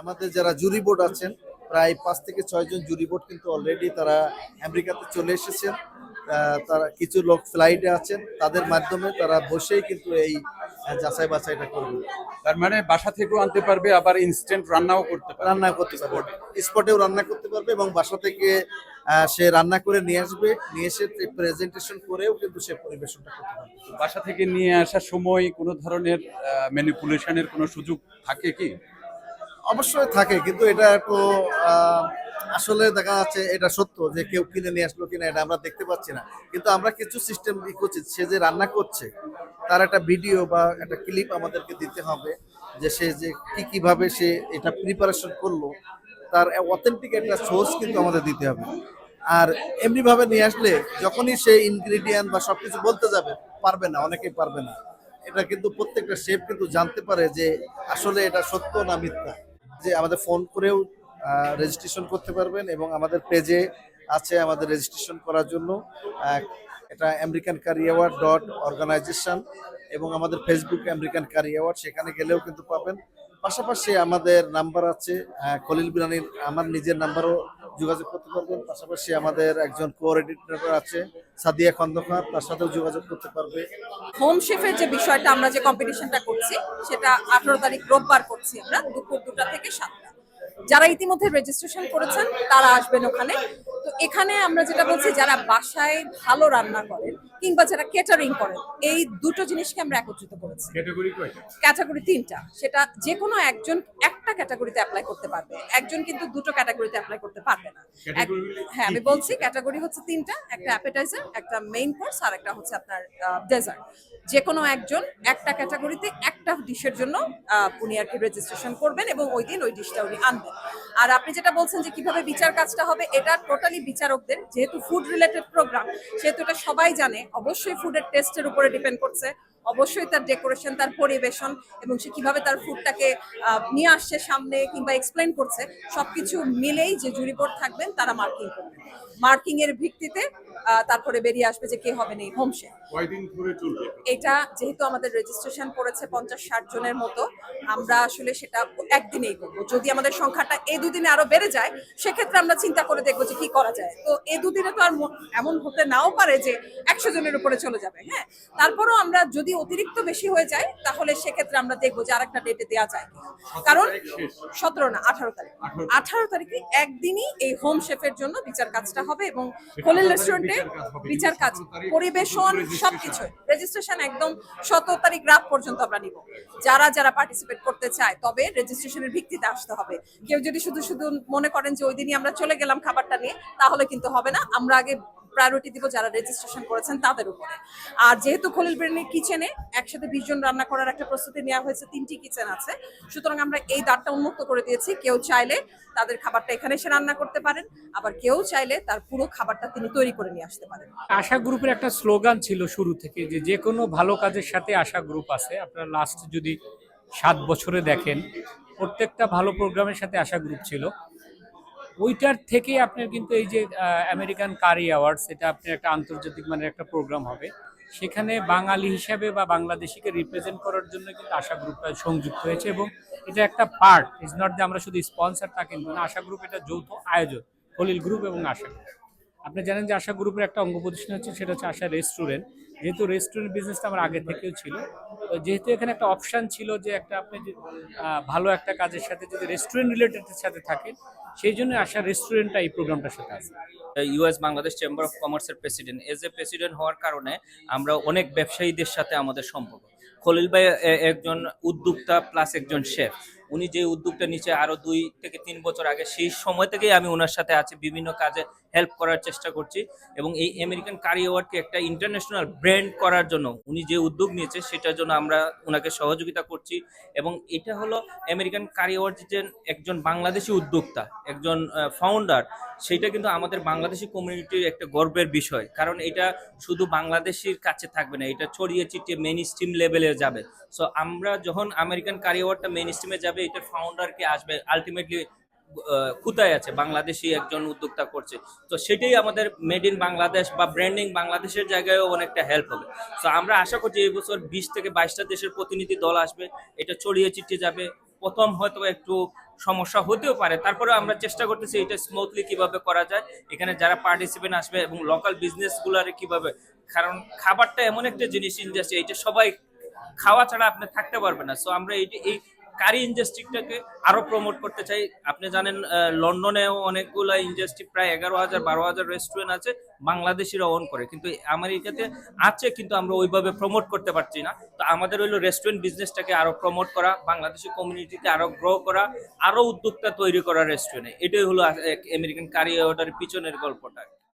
আমাদের যারা জুরি বোর্ড আছেন প্রায় পাঁচ থেকে ছয় জন জুরি বোর্ড কিন্তু অলরেডি তারা আমেরিকাতে চলে এসেছেন। তারা কিছু লোক ফ্লাইটে আছেন তাদের মাধ্যমে তারা বসেই কিন্তু এই যাচাই বাছাইটা করবে। তার মানে বাসা থেকেও আনতে পারবে আবার ইনস্ট্যান্ট রান্নাও করতে পারবে। রান্না করতে পারবে। স্পটেও রান্না করতে পারবে এবং বাসা থেকে আহ, সে রান্না করে নিয়ে আসবে নিয়ে এসে প্রেজেন্টেশন করেও কিন্তু সে পরিবেশনটা করতে পারবে। বাসা থেকে নিয়ে আসার সময় কোনো ধরনের ম্যানিপুলেশনের কোনো সুযোগ থাকে কি? অবশ্যই থাকে, কিন্তু এটা একটু আসলে দেখা যাচ্ছে এটা সত্য যে কেউ কিনে নিয়ে আসলো কিনা, এটা আমরা দেখতে পাচ্ছি না। কিন্তু আমরা কিছু সিস্টেম করছি সে যে রান্না করছে, তার একটা ভিডিও বা একটা ক্লিপ আমাদেরকে দিতে হবে যে সে যে কি কীভাবে সে এটা প্রিপারেশন করল, তার অথেন্টিক একটা সোর্স কিন্তু আমাদের দিতে হবে। আর এমনিভাবে নিয়ে আসলে যখনই সে ইনগ্রিডিয়েন্ট বা সবকিছু বলতে যাবে, পারবে না, অনেকেই পারবে না। এটা কিন্তু প্রত্যেকটা শেফ কিন্তু জানতে পারে যে আসলে এটা সত্য না মিথ্যা। যে আমাদের ফোন করেও রেজিস্ট্রেশন করতে পারবেন এবং আমাদের পেজে আছে আমাদের রেজিস্ট্রেশন করার জন্য এটা American curry award dot organization এবং আমাদের ফেসবুক আমেরিকান কারি অ্যাওয়ার্ড সেখানে গেলেও কিন্তু পাবেন। পাশাপাশি আমাদের নাম্বার আছে খলিল বিরানির, আমার নিজের নাম্বারও যোগাযোগ করতে পারবেন। পাশাপাশি আমাদের একজন কোঅর্ডিনেটর আছে, সাদিয়া খন্দকার, তার সাথেও যোগাযোগ করতে পারবে। হোম শেফের যে বিষয়টা, আমরা যে কম্পিটিশনটা করছি, সেটা আঠারো তারিখ রোববার করছি আমরা, দুপুর দুটা থেকে সাতটা। যারা ইতিমধ্যে রেজিস্ট্রেশন করেছেন, তারা আসবেন ওখানে। তো এখানে আমরা যেটা বলছি, যারা বাসায় ভালো রান্না করেন কিংবা যারা ক্যাটারিং করেন এই দুটো জিনিসকে আমরা একত্রিত করেছি। ক্যাটাগরি কয়টা? ক্যাটাগরি তিনটা। সেটা যে কোনো একজন একটা ক্যাটাগরিতে অ্যাপ্লাই করতে পারবে। একজন কিন্তু দুটো ক্যাটাগরিতে অ্যাপ্লাই করতে পারবে না। হ্যাঁ আমি বলছি ক্যাটাগরি হচ্ছে তিনটা একটা অ্যাপেটাইজার একটা মেইন কোর্স আর একটা হচ্ছে আপনার ডেজার্ট যে কোনো একজন একটা ক্যাটাগরিতে একটা ডিশের জন্য উনি আর কি রেজিস্ট্রেশন করবেন এবং ওই দিন ওই ডিশটা উনি আনবেন। আর আপনি যেটা বলছেন যে কীভাবে বিচার কাজটা হবে এটা টোটালি বিচারকদের যেহেতু ফুড রিলেটেড প্রোগ্রাম সেহেতু এটা সবাই জানে অবশ্যই ফুডের টেস্টের উপরে ডিপেন্ড করছে। অবশ্যই তার ডেকোরেশন তার পরিবেশন এবং সে কীভাবে তার ফুডটাকে নিয়ে আসছে সামনে কিংবা এক্সপ্লেন করছে সবকিছু মিলেই যে জুরি বোর্ড থাকবেন তারা মার্কিং করবেন। মার্কিং এর ভিত্তিতে তারপরে বেরিয়ে আসবে যে কে হবে নেই হোম শেফ কয়দিন ধরে চলবে? এটা যেহেতু আমাদের রেজিস্ট্রেশন পড়েছে পঞ্চাশ ষাট জনের মতো আমরা আসলে সেটা একদিনেই করব। যদি আমাদের সংখ্যাটা এই দুদিনে আরও বেড়ে যায় সেক্ষেত্রে আমরা চিন্তা করে দেখব যে কি করা যায়। তো এই দুদিনে তো আর এমন হতে নাও পারে যে একশো জনের উপরে চলে যাবে হ্যাঁ? তারপরও আমরা যদি অতিরিক্ত বেশি হয়ে যায় তাহলে সেক্ষেত্রে আমরা দেখব যে আরেকটা ডেটে দেওয়া যায় কারণ সতেরো না আঠারো তারিখ। আঠারো তারিখে। একদিনই এই হোম শেফের জন্য বিচার কাজটা হবে এবং খলিল রেস্টুরেন্টে বিচার কাজ পরিবেশন সবকিছু রেজিস্ট্রেশন একদম সতেরো তারিখ রাত পর্যন্ত আমরা নিব। যারা যারা পার্টিসিপেট করতে চায় তবে রেজিস্ট্রেশনের ভিত্তিতে আসতে হবে। কেউ যদি শুধু শুধু মনে করেন যে ওই দিনই আমরা চলে গেলাম খাবারটা নিয়ে তাহলে কিন্তু হবে না। আমরা আগে প্রায়োরিটি দিব যারা রেজিস্ট্রেশন করেছেন তাদের উপরে। আর যেহেতু খলিল বিরিয়ানির কিচেনে একসাথে বিশ জন রান্না করার একটা প্রস্তুতি নেওয়া হয়েছে, তিনটি কিচেন আছে। সুতরাং আমরা এই দ্বারটা উন্মুক্ত করে দিয়েছি। কেউ চাইলে তাদের খাবারটা এখানে এসে রান্না করতে পারেন, আবার কেউ চাইলে তার পুরো খাবারটা তিনি তৈরি করে নিয়ে আসতে পারেন। আশা গ্রুপের একটা স্লোগান ছিল শুরু থেকে যে যে কোনো ভালো কাজের সাথে আশা গ্রুপ আছে। আপনারা লাস্ট যদি সাত বছরে দেখেন, প্রত্যেকটা ভালো প্রোগ্রামের সাথে আশা গ্রুপ ছিল। ওইটার থেকে আপনার কিন্তু এই যে আমেরিকান কারি অ্যাওয়ার্ডস এটা আপনার একটা আন্তর্জাতিক মানের একটা প্রোগ্রাম হবে। সেখানে বাঙালি হিসাবে বা বাংলাদেশিকে রিপ্রেজেন্ট করার জন্য কিন্তু আশা গ্রুপটা সংযুক্ত হয়েছে এবং এটা একটা পার্ট ইজ নট যে আমরা শুধু স্পন্সার কিন্তু না, আশা গ্রুপ এটা যৌথ আয়োজন, খলিল গ্রুপ এবং আশা গ্রুপ আপনি জানেন যে আশা গ্রুপের একটা অঙ্গ প্রতিষ্ঠান হচ্ছে, সেটা হচ্ছে আশা রেস্টুরেন্ট যেহেতু রেস্টুরেন্ট বিজনেসটা আমার আগে থেকেও ছিল যেহেতু এখানে একটা অপশন ছিল যে একটা আপনি ভালো একটা কাজের সাথে যদি রেস্টুরেন্ট রিলেটেডের সাথে থাকে সেই জন্য আশা রেস্টুরেন্টটা এই প্রোগ্রামটার সাথে আছে। ইউএস বাংলাদেশ চেম্বার অফ কমার্সের প্রেসিডেন্ট এজ এ প্রেসিডেন্ট হওয়ার কারণে আমরা অনেক ব্যবসায়ীদের সাথে আমাদের সম্পর্ক। খলিল ভাই একজন উদ্যোক্তা প্লাস একজন শেফ উনি যে উদ্যোগটা নিচে আরও দুই থেকে তিন বছর আগে, সেই সময় থেকেই আমি ওনার সাথে আছি, বিভিন্ন কাজে হেল্প করার চেষ্টা করছি। এবং এই আমেরিকান কারি অ্যাওয়ার্ডকে একটা ইন্টারন্যাশনাল ব্র্যান্ড করার জন্য উনি যে উদ্যোগ নিয়েছে, সেটার জন্য আমরা ওনাকে সহযোগিতা করছি। এবং এটা হলো আমেরিকান কারি অ্যাওয়ার্ড যে একজন বাংলাদেশি উদ্যোক্তা, একজন ফাউন্ডার সেটা কিন্তু আমাদের বাংলাদেশি কমিউনিটির একটা গর্বের বিষয়। কারণ এটা শুধু বাংলাদেশির কাছে থাকবে না, এটা ছড়িয়ে ছিটিয়ে মেইন স্ট্রিম লেভেলে যাবে। সো আমরা যখন আমেরিকান কারি অ্যাওয়ার্ডটা মেইন স্ট্রিমে যাবে, এটার ফাউন্ডারকে আসবে আলটিমেটলি কোথায় আছে? বাংলাদেশি একজন উদ্যোক্তা করছে। তো সেটাই আমাদের মেড ইন বাংলাদেশ বা ব্র্যান্ডিং বাংলাদেশের জায়গায়ও অনেকটা হেল্প হবে। তো আমরা আশা করছি এই বছর বিশ থেকে বাইশটা দেশের প্রতিনিধি দল আসবে, এটা ছড়িয়ে ছিটিয়ে যাবে। প্রথম হয়তো একটু সমস্যা হতেও পারে। তারপরে আমরা চেষ্টা করতেছি এটা স্মুথলি কীভাবে করা যায়, এখানে যারা পার্টিসিপেন্ট আসবে এবং লোকাল বিজনেস গুলারে কীভাবে, কারণ খাবারটা এমন একটা জিনিস ইন্ডাস্ট্রি এটা সবাই খাওয়া ছাড়া আপনি থাকতে পারবেন না। সো আমরা এই কারি ইন্ডাস্ট্রিটাকে আরও প্রমোট করতে চাই। আপনি জানেন লন্ডনেও অনেকগুলো ইন্ডাস্ট্রি প্রায় এগারো হাজার, বারো হাজার রেস্টুরেন্ট আছে, বাংলাদেশিরা অন করে। কিন্তু আমেরিকাতে আছে, কিন্তু আমরা ওইভাবে প্রমোট করতে পারছি না। তো আমাদের হইল রেস্টুরেন্ট বিজনেসটাকে আরও প্রমোট করা, বাংলাদেশি কমিউনিটিকে আরও গ্রো করা, আরও উদ্যোক্তা তৈরি করা রেস্টুরেন্টে এটাই হলো আমেরিকান কারি অর্ডারের পিছনের গল্পটা।